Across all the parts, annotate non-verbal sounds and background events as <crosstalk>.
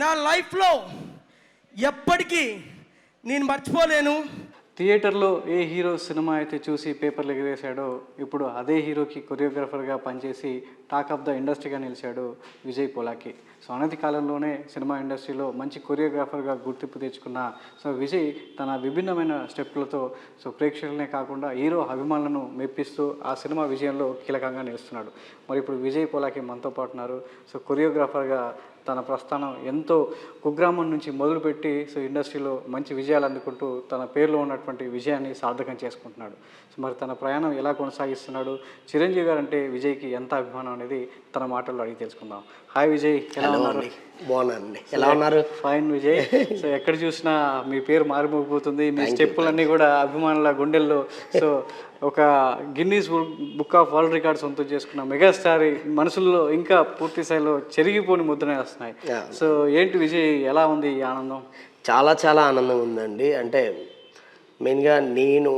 నా లైఫ్లో ఎప్పటికీ నేను మర్చిపోలేను. థియేటర్లో ఏ హీరో సినిమా అయితే చూసి పేపర్లు ఎగిరేశాడో ఇప్పుడు అదే హీరోకి కొరియోగ్రాఫర్గా పనిచేసి టాక్ ఆఫ్ ద ఇండస్ట్రీగా నిలిచాడు విజయ్ పోలాకి. సో అనతి కాలంలోనే సినిమా ఇండస్ట్రీలో మంచి కొరియోగ్రాఫర్గా గుర్తింపు తెచ్చుకున్న సో విజయ్ తన విభిన్నమైన స్టెప్పులతో సో ప్రేక్షకులనే కాకుండా హీరో అభిమానులను మెప్పిస్తూ ఆ సినిమా విజయంలో కీలకంగా నిలుస్తున్నాడు. మరి ఇప్పుడు విజయ్ పోలాకి మనతో పాటు ఉన్నారు. సో కొరియోగ్రాఫర్గా తన ప్రస్థానం ఎంతో కుగ్రామం నుంచి మొదలుపెట్టి సో ఇండస్ట్రీలో మంచి విజయాలు అందుకుంటూ తన పేరులో ఉన్నటువంటి విజయాన్ని సార్థకం చేసుకుంటున్నాడు. సో మరి తన ప్రయాణం ఎలా కొనసాగిస్తున్నాడు? చిరంజీవి గారు అంటే విజయ్కి ఎంత అభిమానం అనేది తన మాటల్లో అడిగి తెలుసుకుందాం. హాయ్ విజయ్ ఎలా ఉన్నారు? బాగున్నానండి. ఎలా ఉన్నారు? ఫైన్ విజయ్. సో ఎక్కడ చూసినా మీ పేరు మారిమోగిపోతుంది. మీ స్టెప్పులన్నీ కూడా అభిమానుల గుండెల్లో. సో ఒక Guinness book of world record సొంతం చేసుకున్న మెగాస్టార్ మనసుల్లో ఇంకా పూర్తి స్థాయిలో చెరిగిపోని ముద్రనే వస్తున్నాయి. సో ఏంటి విజయ్ ఎలా ఉంది ఈ ఆనందం? చాలా చాలా ఆనందంగా ఉందండి. అంటే మెయిన్గా నేను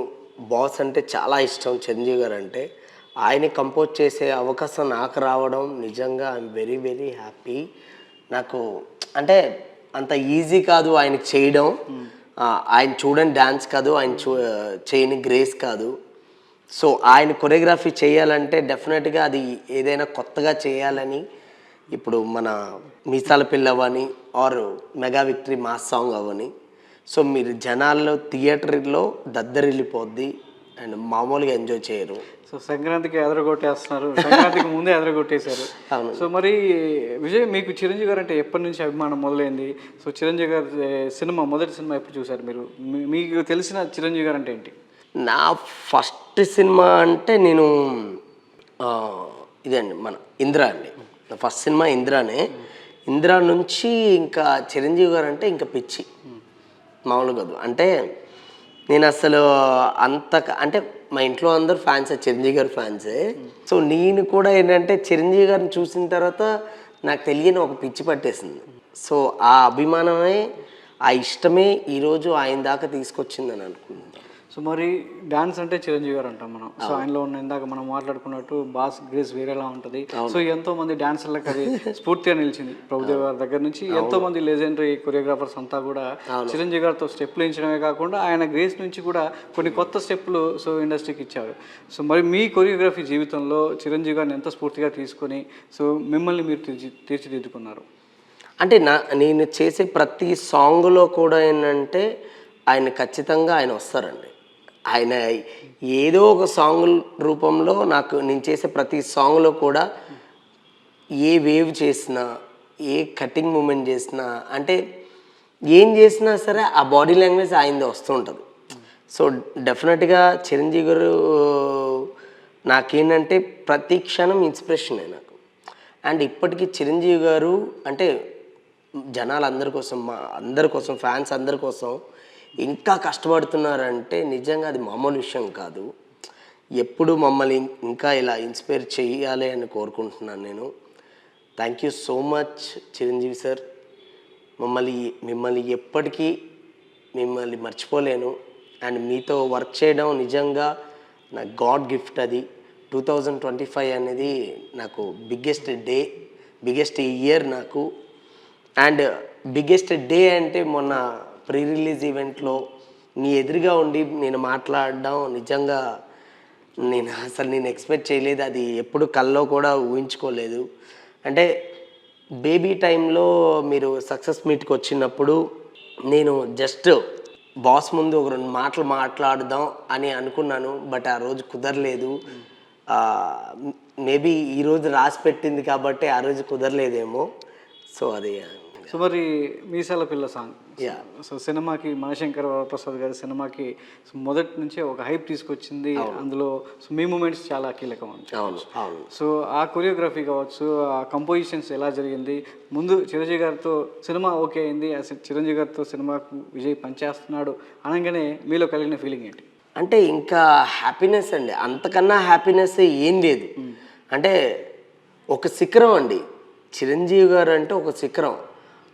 బాస్ అంటే చాలా ఇష్టం చిరంజీవి గారు అంటే. ఆయన కంపోజ్ చేసే అవకాశం నాకు రావడం నిజంగా ఐఎమ్ వెరీ వెరీ హ్యాపీ. నాకు అంటే అంత ఈజీ కాదు ఆయనకి చేయడం. ఆయన చూడని డ్యాన్స్ కాదు ఆయన చూ చేయని గ్రేస్ కాదు. సో ఆయన కొరియోగ్రఫీ చేయాలంటే డెఫినెట్గా అది ఏదైనా కొత్తగా చేయాలని ఇప్పుడు మన మీసాల పిల్ల అవని or mega victory mass song Avani. So మీరు జనాల్లో థియేటర్లో దద్దరిల్లిపోద్ది అండ్ మామూలుగా ఎంజాయ్ చేయరు. సో సంక్రాంతికి ఎదరగొట్టేస్తున్నారు. సంక్రాంతికి ముందే ఎదరగొట్టేశారు. అవును. సో మరి విజయ్ మీకు చిరంజీవి గారు అంటే ఎప్పటి నుంచి అభిమానం మొదలైంది? సో చిరంజీవి గారి సినిమా మొదటి సినిమా ఎప్పుడు చూశారు మీరు? మీకు తెలిసిన చిరంజీవి గారు అంటే ఏంటి? నా ఫస్ట్ సినిమా అంటే నేను ఇదండి మన ఇందిరా అండి. నా ఫస్ట్ సినిమా ఇందిరానే. ఇందిరా నుంచి ఇంకా చిరంజీవి గారు అంటే ఇంకా పిచ్చి. మామూలుగా అంటే నేను అసలు అంత అంటే మా ఇంట్లో అందరు ఫ్యాన్స్ చిరంజీవి గారు ఫ్యాన్సే. సో నేను కూడా ఏంటంటే చిరంజీవి గారిని చూసిన తర్వాత నాకు తెలియని ఒక పిచ్చి పట్టేసింది. సో ఆ అభిమానమే ఆ ఇష్టమే ఈరోజు ఆయన దాకా తీసుకొచ్చిందని అనుకుంటున్నాను సో మరి డాన్స్ అంటే చిరంజీవి గారు అంటాం మనం. సో ఆయనలో ఉన్న ఇందాక మనం మాట్లాడుకున్నట్టు బాస్ గ్రేస్ వేరేలా ఉంటుంది. సో ఎంతో మంది డాన్సర్లకు అది స్ఫూర్తిగా నిలిచింది. ప్రభుదేవ్ గారి దగ్గర నుంచి ఎంతో మంది లెజెండరీ కొరియోగ్రాఫర్స్ అంతా కూడా చిరంజీవి గారితో స్టెప్లు వేయించడమే కాకుండా ఆయన గ్రేస్ నుంచి కూడా కొన్ని కొత్త స్టెప్లు సో ఇండస్ట్రీకి ఇచ్చారు. సో మరి మీ కొరియోగ్రఫీ జీవితంలో చిరంజీవి గారిని ఎంత స్ఫూర్తిగా తీసుకొని సో మిమ్మల్ని మీరు తీర్చి తీర్చిదిద్దుకున్నారు? అంటే నా నేను చేసే ప్రతి సాంగ్లో కూడా ఏంటంటే ఆయన ఖచ్చితంగా ఆయన వస్తారండి. ఆయన ఏదో ఒక సాంగ్ రూపంలో నాకు నేను చేసే ప్రతి సాంగ్లో కూడా ఏ వేవ్ చేసినా ఏ కటింగ్ మూమెంట్ చేసినా అంటే ఏం చేసినా సరే ఆ బాడీ లాంగ్వేజ్ ఆయనది వస్తుంటుంది సో డెఫినెట్గా చిరంజీవి గారు నాకేంటంటే ప్రతి క్షణం ఇన్స్పిరేషనే నాకు. అండ్ ఇప్పటికీ చిరంజీవి గారు అంటే జనాలు అందరి కోసం మా అందరి కోసం ఫ్యాన్స్ అందరి కోసం ఇంకా కష్టపడుతున్నారంటే నిజంగా అది మామూలు విషయం కాదు. ఎప్పుడు మమ్మల్ని ఇంకా ఇలా ఇన్స్పైర్ చేయాలి అని కోరుకుంటున్నాను నేను. Thank you so much Chiranjeevi sir మమ్మల్ని మిమ్మల్ని ఎప్పటికీ మిమ్మల్ని మర్చిపోలేను. అండ్ మీతో వర్క్ చేయడం నిజంగా నా గాడ్ గిఫ్ట్ అది. టూ థౌజండ్ ట్వంటీ ఫైవ్ అనేది నాకు బిగ్గెస్ట్ డే బిగ్గెస్ట్ ఇయర్ నాకు. అండ్ బిగ్గెస్ట్ డే అంటే మొన్న ప్రీ రిలీజ్ ఈవెంట్లో నీ ఎదురుగా ఉండి నేను మాట్లాడడం నిజంగా నేను అసలు నేను ఎక్స్పెక్ట్ చేయలేదు. అది ఎప్పుడు కల్లో కూడా ఊహించుకోలేదు. అంటే బేబీ టైంలో మీరు సక్సెస్ మీట్కి వచ్చినప్పుడు నేను జస్ట్ బాస్ ముందు ఒక రెండు మాటలు మాట్లాడదాం అని అనుకున్నాను. బట్ ఆ రోజు కుదరలేదు. మేబీ ఈరోజు రాసి పెట్టింది కాబట్టి ఆ రోజు కుదరలేదేమో. సో అది సో మరి మీసాల పిల్ల సాంగ్. సో సినిమాకి మనశంకర్ వరప్రసాద్ గారి సినిమాకి మొదటి నుంచే ఒక హైప్ తీసుకొచ్చింది. అందులో సో మీ మూమెంట్స్ చాలా కీలకం అవును సో ఆ కొరియోగ్రఫీ కావచ్చు ఆ కంపోజిషన్స్ ఎలా జరిగింది ముందు చిరంజీవి గారితో సినిమా ఓకే అయింది చిరంజీవి గారితో సినిమాకు విజయ్ పనిచేస్తున్నాడు అనగానే మీలో కలిగిన ఫీలింగ్ ఏంటి? అంటే ఇంకా హ్యాపీనెస్ అండి. అంతకన్నా హ్యాపీనెస్ ఏం లేదు. అంటే ఒక శిఖరం అండి. చిరంజీవి గారు అంటే ఒక శిఖరం.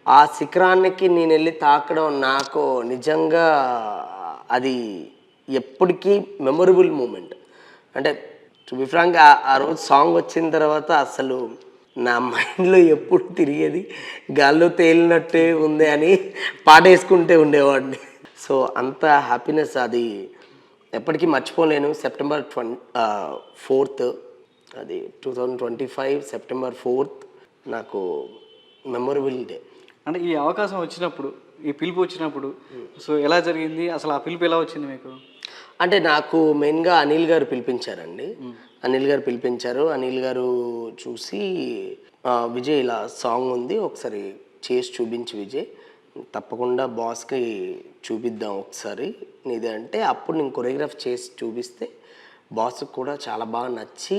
ఆ శిఖరానికి నేను వెళ్ళి తాకడం నాకు నిజంగా అది ఎప్పటికీ మెమొరబుల్ మూమెంట్. అంటే టు బి ఫ్రాంక్ ఆ రోజు సాంగ్ వచ్చిన తర్వాత అసలు నా మైండ్లో ఎప్పుడు తిరిగేది గాల్లో తేలినట్టే ఉంది అని పాట వేసుకుంటే ఉండేవాడిని. సో అంత హ్యాపీనెస్ అది ఎప్పటికీ మర్చిపోలేను. సెప్టెంబర్ ట్వం ఫోర్త్ అది two thousand twenty five September fourth నాకు మెమొరబుల్ డే. అంటే ఈ అవకాశం వచ్చినప్పుడు ఈ పిలుపు వచ్చినప్పుడు సో ఎలా జరిగింది? అసలు ఆ పిలుపు ఎలా వచ్చింది మీకు? అంటే నాకు మెయిన్గా అనిల్ గారు పిలిపించారండి. అనిల్ గారు పిలిపించారు. అనిల్ గారు చూసి "ఆ, విజయ్ ఇలా సాంగ్ ఉంది ఒకసారి చేసి చూపించి విజయ్. తప్పకుండా బాస్కి చూపిద్దాం ఒకసారి. నీది అంటే అప్పుడు నేను కొరియోగ్రాఫ్ చేసి చూపిస్తే బాస్కి కూడా చాలా బాగా నచ్చి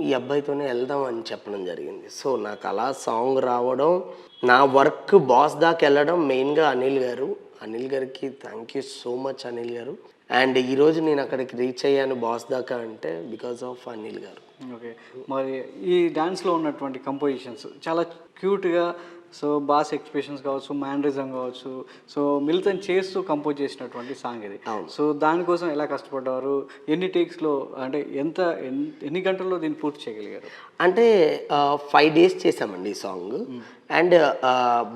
ఈ అబ్బాయితోనే వెళ్దాం అని చెప్పడం జరిగింది. సో నాకు అలా సాంగ్ రావడం నా వర్క్ బాస్ దాకా వెళ్ళడం మెయిన్గా అనిల్ గారు. అనిల్ గారికి thank you so much Anil గారు. అండ్ ఈరోజు నేను అక్కడికి రీచ్ అయ్యాను బాస్ దాకా అంటే బికాస్ ఆఫ్ అనిల్ గారు. ఓకే మరి ఈ డ్యాన్స్లో ఉన్నటువంటి కంపోజిషన్స్ చాలా క్యూట్గా సో బాస్ ఎక్స్ప్రెషన్స్ కావచ్చు మ్యానరిజం కావచ్చు. సో మిలితం చేస్తూ కంపోజ్ చేసినటువంటి సాంగ్ ఇది. సో దానికోసం ఎలా కష్టపడ్డారు? ఎన్ని టేక్స్లో అంటే ఎంత ఎన్- ఎన్ని గంటల్లో దీన్ని పూర్తి చేయగలిగారు? అంటే ఫైవ్ డేస్ చేసామండి ఈ సాంగ్ అండ్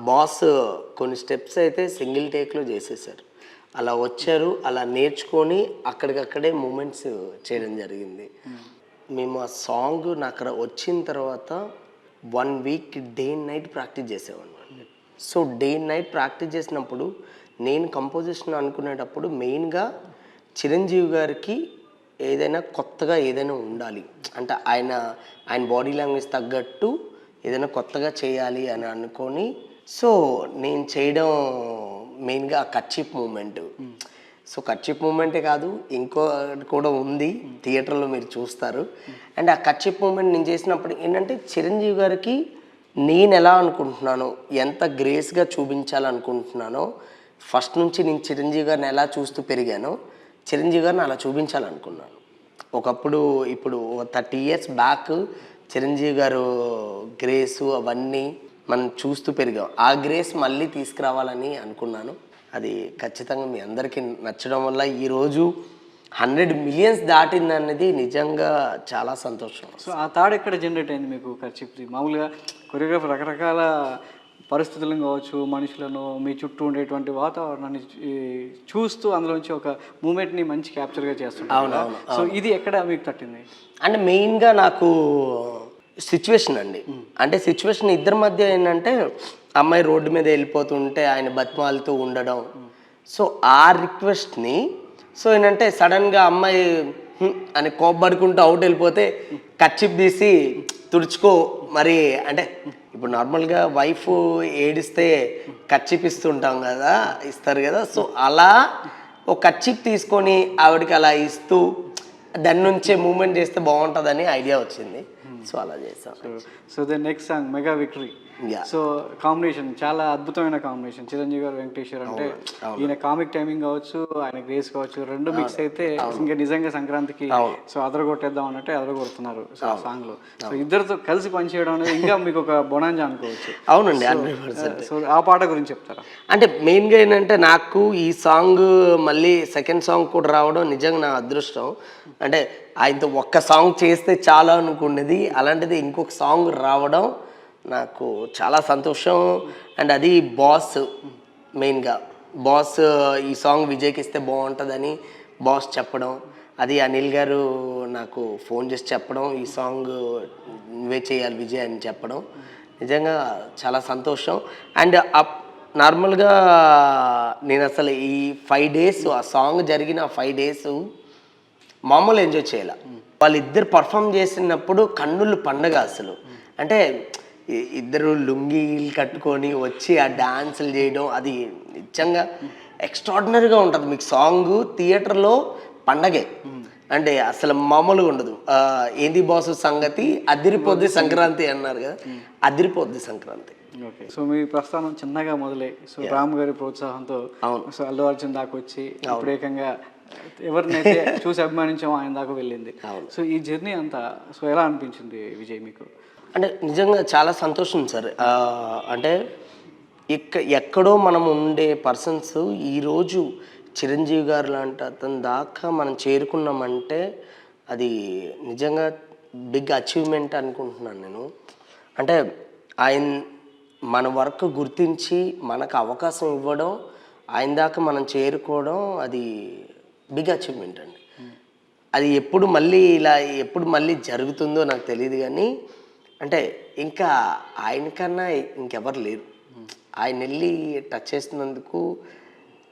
బాస్ కొన్ని స్టెప్స్ అయితే సింగిల్ టేక్లో చేసేసారు. అలా వచ్చారు అలా నేర్చుకొని అక్కడికక్కడే మూమెంట్స్ చేయడం జరిగింది. మేము. ఆ సాంగ్ నాకు అక్కడ వచ్చిన తర్వాత one week day and night practice చేసేవాడిని. So day and night practice చేసినప్పుడు నేను కంపోజిషన్ అనుకునేటప్పుడు మెయిన్గా చిరంజీవి గారికి ఏదైనా కొత్తగా ఏదైనా ఉండాలి. అంటే ఆయన ఆయన బాడీ లాంగ్వేజ్ తగ్గట్టు ఏదైనా కొత్తగా చేయాలి అని అనుకొని సో నేను చేయడం మెయిన్గా కచ్చిప్ మూమెంట్. సో కచ్చిప్ మూమెంటే కాదు ఇంకో కూడా ఉంది థియేటర్లో మీరు చూస్తారు. అండ్ ఆ కచ్చిప్ మూమెంట్ నేను చేసినప్పుడు ఏంటంటే చిరంజీవి గారికి నేను ఎలా అనుకుంటున్నానో ఎంత గ్రేస్గా చూపించాలనుకుంటున్నానో ఫస్ట్ నుంచి నేను చిరంజీవి గారిని ఎలా చూస్తూ పెరిగానో చిరంజీవి గారిని అలా చూపించాలనుకున్నాను. ఒకప్పుడు ఇప్పుడు థర్టీ ఇయర్స్ బ్యాక్ చిరంజీవి గారు గ్రేసు అవన్నీ మనం చూస్తూ పెరిగాం. ఆ గ్రేస్ మళ్ళీ తీసుకురావాలని అనుకున్నాను. అది ఖచ్చితంగా మీ అందరికీ నచ్చడం వల్ల ఈరోజు హండ్రెడ్ మిలియన్స్ దాటింది అనేది నిజంగా చాలా సంతోషం. సో ఆ థాట్ ఎక్కడ జనరేట్ అయింది మీకు ఖర్చిప్ది మామూలుగా కొరియోగ్రాఫర్ రకరకాల పరిస్థితులను కావచ్చు మనుషులను మీ చుట్టూ ఉండేటువంటి వాతావరణాన్ని చూస్తూ అందులోంచి ఒక మూమెంట్ని మంచి క్యాప్చర్గా కదా. సో ఇది ఎక్కడ మీకు తట్టింది? అంటే మెయిన్గా నాకు సిచ్యువేషన్ అండి. అంటే సిచ్యువేషన్ ఇద్దరి మధ్య ఏంటంటే అమ్మాయి రోడ్డు మీద వెళ్ళిపోతుంటే ఆయన బతిమాలుతూ ఉండడం. సో ఆ రిక్వెస్ట్ని సో ఏంటంటే సడన్గా అమ్మాయి అని కోప్పడుకుంటూ అవుట్ వెళ్ళిపోతే కచ్చిప్ తీసి తుడుచుకో మరి అంటే ఇప్పుడు నార్మల్గా వైఫ్ ఏడిస్తే కచ్చిప్ ఇస్తుంటాం కదా ఇస్తారు కదా సో అలా ఒక కచ్చిప్ తీసుకొని ఆవిడకి అలా ఇస్తూ దాని నుంచే మూమెంట్ చేస్తే బాగుంటుందని ఐడియా వచ్చింది. సో అలా చేస్తాం so the next song mega victory. So combination చాలా అద్భుతమైన కాంబినేషన్ చిరంజీవి గారు వెంకటేశ్వర్ అంటే ఈయన కామిక్ టైమింగ్ కావచ్చు ఆయన గ్రేస్ కావచ్చు రెండు మిక్స్ అయితే ఇంకా నిజంగా సంక్రాంతికి సో అదరగొట్టేద్దాం అన్నట్టే అదరగొడుతున్నారు. సో ఆ సాంగ్లో సో ఇద్దరితో కలిసి పనిచేయడం అనేది ఇంకా మీకు ఒక బొనాంజా అనుకోవచ్చు. అవునండి సో ఆ పాట గురించి చెప్తారా? అంటే మెయిన్గా ఏంటంటే నాకు ఈ సాంగ్ మళ్ళీ సెకండ్ సాంగ్ కూడా రావడం నిజంగా నా అదృష్టం. అంటే ఆయనతో ఒక్క సాంగ్ చేస్తే చాలా అనుకునేది అలాంటిది ఇంకొక సాంగ్ రావడం నాకు చాలా సంతోషం. అండ్ అది బాస్ మెయిన్గా. బాస్ ఈ సాంగ్ విజయ్కి ఇస్తే బాగుంటుందని బాస్ చెప్పడం. అది అనిల్ గారు నాకు ఫోన్ చేసి చెప్పడం. ఈ సాంగ్ నువ్వే చేయాలి విజయ్ అని చెప్పడం. నిజంగా చాలా సంతోషం. అండ్ అప్ నార్మల్గా నేను అసలు ఈ ఫైవ్ డేస్ ఆ సాంగ్ జరిగిన ఫైవ్ డేస్ మామూలు ఎంజాయ్ చేయాల. వాళ్ళిద్దరు పర్ఫామ్ చేసినప్పుడు కన్నులు పండగ అసలు. అంటే ఇద్దరు లుంగీలు కట్టుకొని వచ్చి ఆ డాన్సులు చేయడం అది నిజంగా ఎక్స్ట్రాడినరీగా ఉంటుంది. మీకు సాంగ్ థియేటర్లో పండగే. అంటే అసలు మామూలుగా ఉండదు. ఏంది బాసు సంగతి? అదిరిపోద్ది సంక్రాంతి అన్నారు కదా. అదిరిపోద్ది సంక్రాంతి. ఓకే. సో మీ ప్రస్థానం చిన్నగా మొదలై సో రామ్ గారి ప్రోత్సాహంతో అవును. సో అల్లు అర్జున్ దాకా వచ్చి ఏకంగా ఎవరినైతే <laughs> చూసి అభిమానించామో ఆయన దాకా వెళ్ళింది. సో ఈ జర్నీ అంతా సో ఎలా అనిపించింది విజయ్ మీకు? అంటే నిజంగా చాలా సంతోషం సార్. అంటే ఇక్క ఎక్కడో మనం ఉండే పర్సన్స్ ఈరోజు చిరంజీవి గారు లాంటి అతని దాకా మనం చేరుకున్నామంటే అది నిజంగా బిగ్ అచీవ్మెంట్ అనుకుంటున్నాను నేను. అంటే ఆయన మన వర్క్ గుర్తించి మనకు అవకాశం ఇవ్వడం ఆయన దాకా మనం చేరుకోవడం అది బిగ్ అచీవ్మెంట్ అండి. అది ఎప్పుడు మళ్ళీ ఇలా ఎప్పుడు మళ్ళీ జరుగుతుందో నాకు తెలియదు కానీ అంటే ఇంకా ఆయనకన్నా ఇంకెవరు లేరు. ఆయన వెళ్ళి టచ్ చేసినందుకు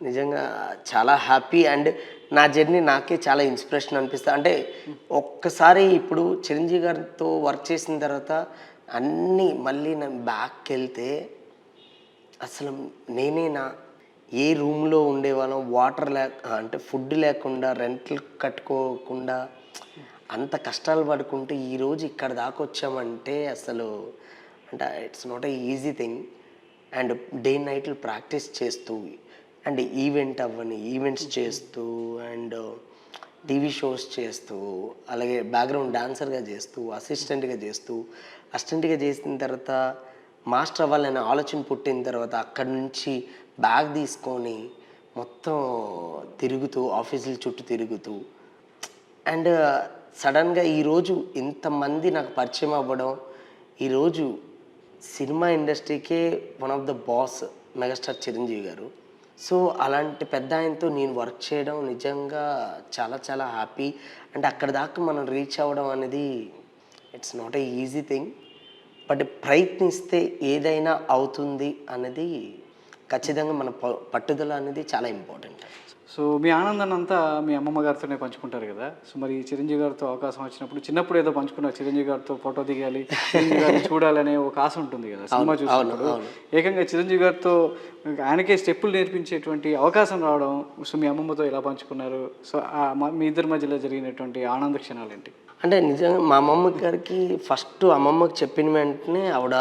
నిజంగా చాలా హ్యాపీ అండ్ నా జర్నీ నాకే చాలా ఇన్స్పిరేషన్ అనిపిస్తుంది. అంటే ఒక్కసారి ఇప్పుడు చిరంజీవి గారితో వర్క్ చేసిన తర్వాత అన్నీ మళ్ళీ నేను బ్యాక్కి వెళ్తే అసలు నేనేనా ఏ రూమ్లో ఉండేవాళ్ళం? వాటర్ లేక అంటే ఫుడ్ లేకుండా రెంట్లు కట్టుకోకుండా అంత కష్టాలు పడుకుంటూ ఈరోజు ఇక్కడ దాకా వచ్చామంటే అసలు అంటే it's not a easy thing and day నైట్లు practice చేస్తూ అండ్ ఈవెంట్ అవ్వని ఈవెంట్స్ చేస్తూ అండ్ టీవీ షోస్ చేస్తూ అలాగే బ్యాక్గ్రౌండ్ డాన్సర్గా చేస్తూ అసిస్టెంట్గా చేస్తూ అసిస్టెంట్గా చేసిన తర్వాత మాస్టర్ అవ్వాలనే ఆలోచన పుట్టిన తర్వాత అక్కడి నుంచి బ్యాగ్ తీసుకొని మొత్తం తిరుగుతూ ఆఫీసుల చుట్టూ తిరుగుతూ అండ్ సడన్గా ఈరోజు ఇంతమంది నాకు పరిచయం అవ్వడం ఈరోజు cinema ఇండస్ట్రీకే one of the boss megastar Chiranjeevi గారు. సో అలాంటి పెద్ద ఆయనతో నేను వర్క్ చేయడం నిజంగా చాలా చాలా హ్యాపీ. అంటే అక్కడ దాకా మనం రీచ్ అవ్వడం అనేది it's not a easy thing. But ప్రయత్నిస్తే ఏదైనా అవుతుంది అనేది ఖచ్చితంగా మన ప- పట్టుదల అనేది చాలా ఇంపార్టెంట్. సో మీ ఆనందాన్ని అంతా మీ అమ్మమ్మ గారితోనే పంచుకుంటారు కదా. సో మరి చిరంజీవి గారితో అవకాశం వచ్చినప్పుడు చిన్నప్పుడు ఏదో పంచుకున్నారు చిరంజీవి గారితో ఫోటో దిగాలి చిరంజీవి గారిని చూడాలనే ఒక ఆశ ఉంటుంది కదా సినిమా చూసినప్పుడు. ఏకంగా చిరంజీవి గారితో ఆయనకే స్టెప్పులు నేర్పించేటువంటి అవకాశం రావడం సో మీ అమ్మమ్మతో ఎలా పంచుకున్నారు? సో మీ ఇద్దరి మధ్యలో జరిగినటువంటి ఆనంద క్షణాలు ఏంటి అంటే నిజంగా మా అమ్మమ్మ గారికి ఫస్ట్ అమ్మమ్మకి చెప్పిన వెంటనే ఆవిడ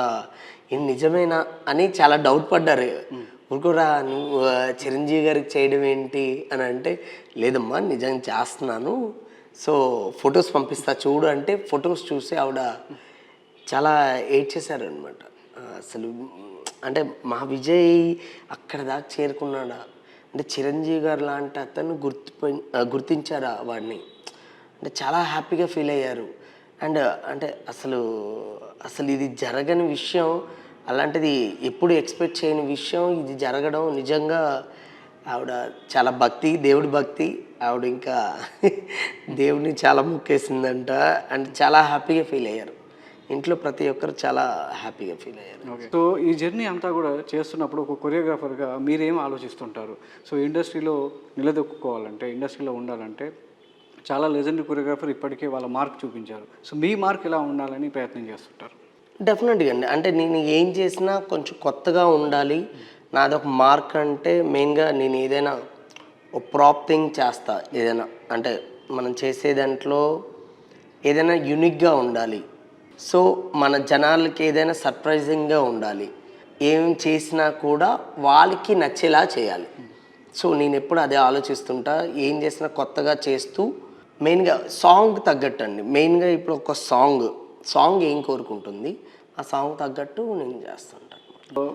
ఇది నిజమేనా? అని చాలా డౌట్ పడ్డారు. ఊరుకోరా నువ్వు చిరంజీవి గారికి చేయడం ఏంటి అని అంటే లేదమ్మా నిజంగా చేస్తున్నాను. సో ఫొటోస్ పంపిస్తా చూడు అంటే ఫొటోస్ చూసి ఆవిడ చాలా ఏడ్చేశారు అనమాట అసలు అంటే మా విజయ్ అక్కడ దాకా చేరుకున్నాడా? అంటే చిరంజీవి గారు లాంటి అతను గుర్తు గుర్తించారా వాడిని? అంటే చాలా హ్యాపీగా ఫీల్ అయ్యారు. అండ్ అంటే అసలు అసలు ఇది జరగని విషయం అలాంటిది ఎప్పుడు ఎక్స్పెక్ట్ చేయని విషయం ఇది జరగడం నిజంగా ఆవిడ చాలా భక్తి దేవుడి భక్తి. ఆవిడ ఇంకా <laughs> దేవుడిని చాలా మొక్కేసిందంట. అండ్ చాలా హ్యాపీగా ఫీల్ అయ్యారు. ఇంట్లో ప్రతి ఒక్కరు చాలా హ్యాపీగా ఫీల్ అయ్యారు. సో ఈ జర్నీ అంతా కూడా చేస్తున్నప్పుడు ఒక కొరియోగ్రాఫర్గా మీరేం ఆలోచిస్తుంటారు? సో ఇండస్ట్రీలో నిలదొక్కుకోవాలంటే ఇండస్ట్రీలో ఉండాలంటే చాలా లెజెండరీ కొరియోగ్రాఫర్ ఇప్పటికే వాళ్ళ మార్క్ చూపించారు. సో మీ మార్క్ ఎలా ఉండాలని ప్రయత్నం చేస్తుంటారు? డెఫినెట్గా అండి. అంటే నేను ఏం చేసినా కొంచెం కొత్తగా ఉండాలి. నాదొక మార్క్ అంటే మెయిన్గా నేను ఏదైనా ఒక ప్రాప్ థింగ్ చేస్తా ఏదైనా. అంటే మనం చేసే దాంట్లో ఏదైనా యూనిక్గా ఉండాలి. సో మన జనాలకి ఏదైనా సర్ప్రైజింగ్గా ఉండాలి. ఏం చేసినా కూడా వాళ్ళకి నచ్చేలా చేయాలి. సో నేను ఎప్పుడు అదే ఆలోచిస్తుంటా. ఏం చేసినా కొత్తగా చేస్తూ మెయిన్గా సాంగ్ తగ్గట్టండి. మెయిన్గా ఇప్పుడు ఒక సాంగ్ సాంగ్ ఏం కోరుకుంటుంది? ఆ సాంగ్ తగ్గట్టు నేను చేస్తుంటాను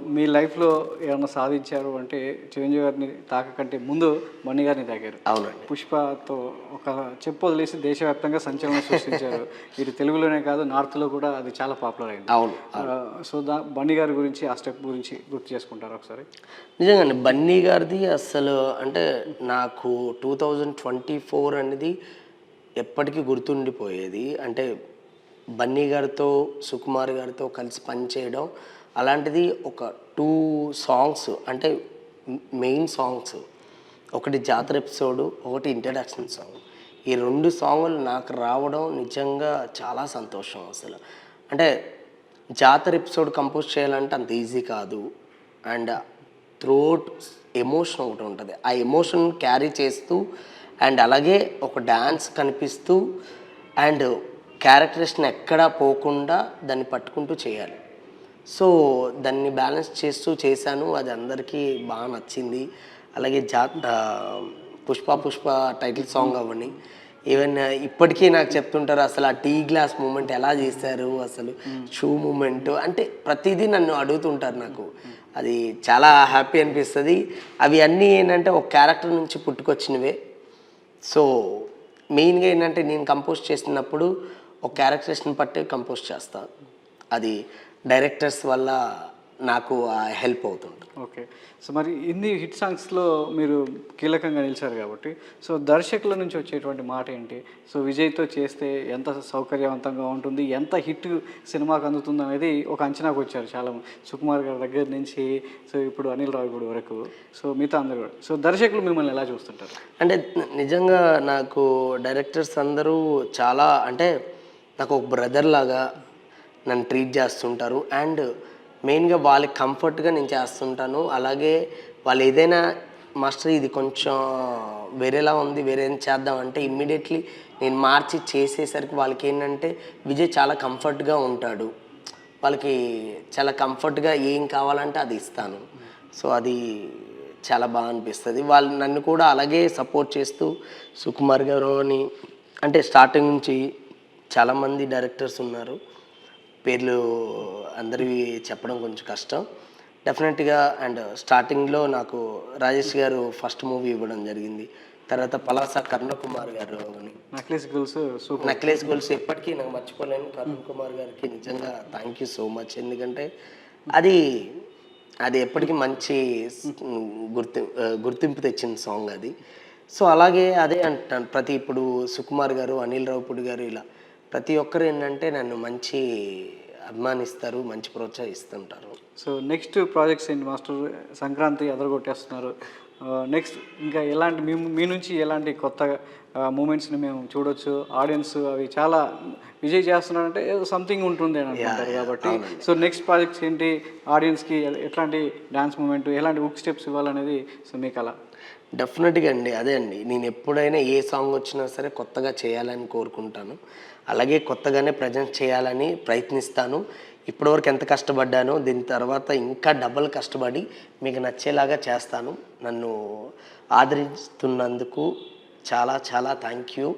మీ లైఫ్లో ఏమైనా సాధించారు అంటే చిరంజీవి గారిని తాకకంటే ముందు మణి గారిని తాకారు అవునండి. పుష్పతో ఒక చెప్పు వదిలేసి దేశవ్యాప్తంగా సంచలనం సృష్టించారు. <laughs> ఇటు తెలుగులోనే కాదు నార్త్లో కూడా అది చాలా పాపులర్ అయింది. అవును సో దా బండి గారి గురించి ఆ స్టెప్ గురించి గుర్తు చేసుకుంటారు ఒకసారి? నిజంగానే బన్నీ గారిది అసలు అంటే నాకు టూ థౌజండ్ ట్వంటీ ఫోర్ అనేది ఎప్పటికీ గుర్తుండిపోయేది. అంటే బన్నీ గారితో సుకుమార్ గారితో కలిసి పనిచేయడం అలాంటిది ఒక టూ సాంగ్స్ అంటే మెయిన్ సాంగ్స్ ఒకటి జాతర ఎపిసోడ్ ఒకటి ఇంట్రడక్షన్ సాంగ్ ఈ రెండు సాంగులు నాకు రావడం నిజంగా చాలా సంతోషం అసలు. అంటే జాతర ఎపిసోడ్ కంపోజ్ చేయాలంటే అంత ఈజీ కాదు. అండ్ త్రోట్ ఎమోషన్ ఒకటి ఉంటుంది. ఆ ఎమోషన్ క్యారీ చేస్తూ అండ్ అలాగే ఒక డ్యాన్స్ కనిపిస్తూ అండ్ క్యారెక్టరేషన్ ఎక్కడా పోకుండా దాన్ని పట్టుకుంటూ చేయాలి. సో దాన్ని బ్యాలెన్స్ చేస్తూ చేశాను. అది అందరికీ బాగా నచ్చింది. అలాగే జా పుష్ప పుష్ప టైటిల్ సాంగ్ అవ్వని ఈవెన్ ఇప్పటికీ నాకు చెప్తుంటారు అసలు ఆ టీ గ్లాస్ మూమెంట్ ఎలా చేశారు అసలు షూ మూమెంట్. అంటే ప్రతిదీ నన్ను అడుగుతుంటారు నాకు. అది చాలా హ్యాపీ అనిపిస్తుంది. అవి అన్నీ ఏంటంటే ఒక క్యారెక్టర్ నుంచి పుట్టుకొచ్చినవే. సో మెయిన్గా ఏంటంటే నేను కంపోజ్ చేసినప్పుడు ఒక క్యారెక్టరేషన్ పట్టే కంపోజ్ చేస్తా. అది డైరెక్టర్స్ వల్ల నాకు హెల్ప్ అవుతుంది. ఓకే. సో మరి ఇన్ని హిట్ సాంగ్స్లో మీరు కీలకంగా నిలిచారు కాబట్టి సో దర్శకుల నుంచి వచ్చేటువంటి మాట ఏంటి? సో విజయ్తో చేస్తే ఎంత సౌకర్యవంతంగా ఉంటుంది? ఎంత హిట్ సినిమాకి అందుతుంది అనేది ఒక అంచనాకు వచ్చారు చాలా. సుకుమార్ గారి దగ్గర నుంచి సో ఇప్పుడు అనిల్ రావిపూడి వరకు. సో మిగతా అందరు కూడా. సో దర్శకులు మిమ్మల్ని ఎలా చూస్తుంటారు? అంటే నిజంగా నాకు డైరెక్టర్స్ అందరూ చాలా అంటే నాకు ఒక బ్రదర్ లాగా నన్ను ట్రీట్ చేస్తుంటారు. అండ్ మెయిన్గా వాళ్ళకి కంఫర్ట్గా నేను చేస్తుంటాను. అలాగే వాళ్ళు ఏదైనా మాస్టర్ ఇది కొంచెం వేరేలా ఉంది వేరే ఏం చేద్దాం. అంటే ఇమ్మీడియట్లీ నేను మార్చి చేసేసరికి వాళ్ళకి ఏంటంటే విజయ్ చాలా కంఫర్ట్గా ఉంటాడు. వాళ్ళకి చాలా కంఫర్ట్గా ఏం కావాలంటే అది ఇస్తాను. సో అది చాలా బాగా అనిపిస్తుంది. వాళ్ళు నన్ను కూడా అలాగే సపోర్ట్ చేస్తూ సుకుమార్ గారు అని అంటే స్టార్టింగ్ నుంచి చాలామంది డైరెక్టర్స్ ఉన్నారు. పేర్లు అందరివి చెప్పడం కొంచెం కష్టం. డెఫినెట్గా అండ్ స్టార్టింగ్లో నాకు రాజేష్ గారు ఫస్ట్ మూవీ ఇవ్వడం జరిగింది. తర్వాత పలాస కరుణకుమార్ గారు నక్లెస్ సూపర్. నెక్లెస్ గోల్స్ ఎప్పటికీ నాకు మర్చిపోలేను. కరుణ్ కుమార్ గారికి నిజంగా థ్యాంక్ యూ సో మచ్ ఎందుకంటే అది అది ఎప్పటికీ మంచి గుర్తి గుర్తింపు తెచ్చిన సాంగ్ అది. సో అలాగే అదే అంటాను. ప్రతి ఇప్పుడు సుకుమార్ గారు అనిల్ రావుపూడి గారు ఇలా ప్రతి ఒక్కరు ఏంటంటే నన్ను మంచి అభిమానిస్తారు మంచి ప్రోత్సహిస్తుంటారు. సో నెక్స్ట్ ప్రాజెక్ట్స్ ఏంటి మాస్టర్? సంక్రాంతి ఎదరగొట్టేస్తున్నారు నెక్స్ట్ ఇంకా ఎలాంటి మీ మీ నుంచి ఎలాంటి కొత్త మూమెంట్స్ని మేము చూడొచ్చు. ఆడియన్స్ అవి చాలా విజయ్ చేస్తున్నారంటే ఏదో సంథింగ్ ఉంటుంది అని అనుకుంటారు కాబట్టి. సో నెక్స్ట్ ప్రాజెక్ట్స్ ఏంటి? ఆడియన్స్కి ఎట్లాంటి డాన్స్ మూమెంట్ ఎలాంటి హుక్ స్టెప్స్ ఇవ్వాలనేది సో మీకు అలా డెఫినెట్గా అండి. అదే అండి. నేను ఎప్పుడైనా ఏ సాంగ్ వచ్చినా సరే కొత్తగా చేయాలని కోరుకుంటాను. అలాగే కొత్తగానే ప్రజెంట్ చేయాలని ప్రయత్నిస్తాను. ఇప్పటివరకు ఎంత కష్టపడ్డానో దీని తర్వాత ఇంకా డబల్ కష్టపడి మీకు నచ్చేలాగా చేస్తాను. నన్ను ఆదరిస్తున్నందుకు చాలా చాలా థ్యాంక్ యూ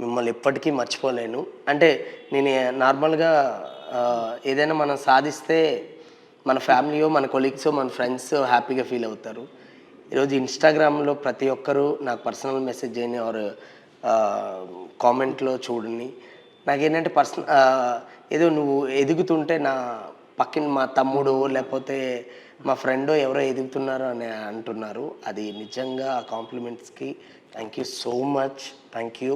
మిమ్మల్ని ఎప్పటికీ మర్చిపోలేను. అంటే నేను నార్మల్గా ఏదైనా మనం సాధిస్తే మన ఫ్యామిలీయో మన కొలీగ్సో మన ఫ్రెండ్స్ హ్యాపీగా ఫీల్ అవుతారు. ఈరోజు ఇన్స్టాగ్రామ్లో ప్రతి ఒక్కరూ నాకు పర్సనల్ మెసేజ్ చేయని ఆర్ కామెంట్లో చూడండి. నాకేంటంటే పర్సన ఏదో నువ్వు ఎదుగుతుంటే నా పక్కన మా తమ్ముడు లేకపోతే మా ఫ్రెండ్ ఎవరో ఎదుగుతున్నారు అని అంటున్నారు. అది నిజంగా ఆ కాంప్లిమెంట్స్కి thank you so much. Thank you.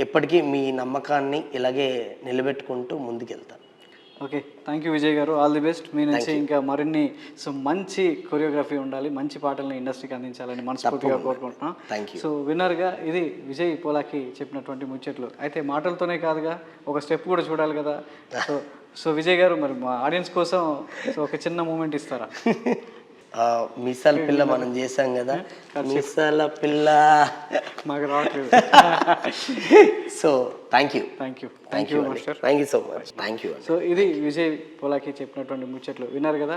ఎప్పటికీ మీ నమ్మకాన్ని ఇలాగే నిలబెట్టుకుంటూ ముందుకెళ్తాను okay thank you Vijay garu. All the best మీ నుంచి ఇంకా మరిన్ని సో మంచి కొరియోగ్రఫీ ఉండాలి మంచి పాటల్ని ఇండస్ట్రీకి అందించాలని మనస్ఫూర్తిగా కోరుకుంటున్నాం. సో విన్నర్గా ఇది విజయ్ పోలాకి చెప్పినటువంటి ముచ్చట్లు. అయితే మాటలతోనే కాదుగా ఒక స్టెప్ కూడా చూడాలి కదా. సో సో విజయ్ గారు మరి మా ఆడియన్స్ కోసం సో ఒక చిన్న మూమెంట్ ఇస్తారా? <laughs> మీసాల పిల్ల మనం చేసాం కదా. మీసాల పిల్ల. మాకు రావట్లేదు. <laughs> So thank you thank you thank you thank you so much thank you so ఇది విజయ్ పోలాకి చెప్పినటువంటి ముచ్చట్లు. విన్నారు కదా?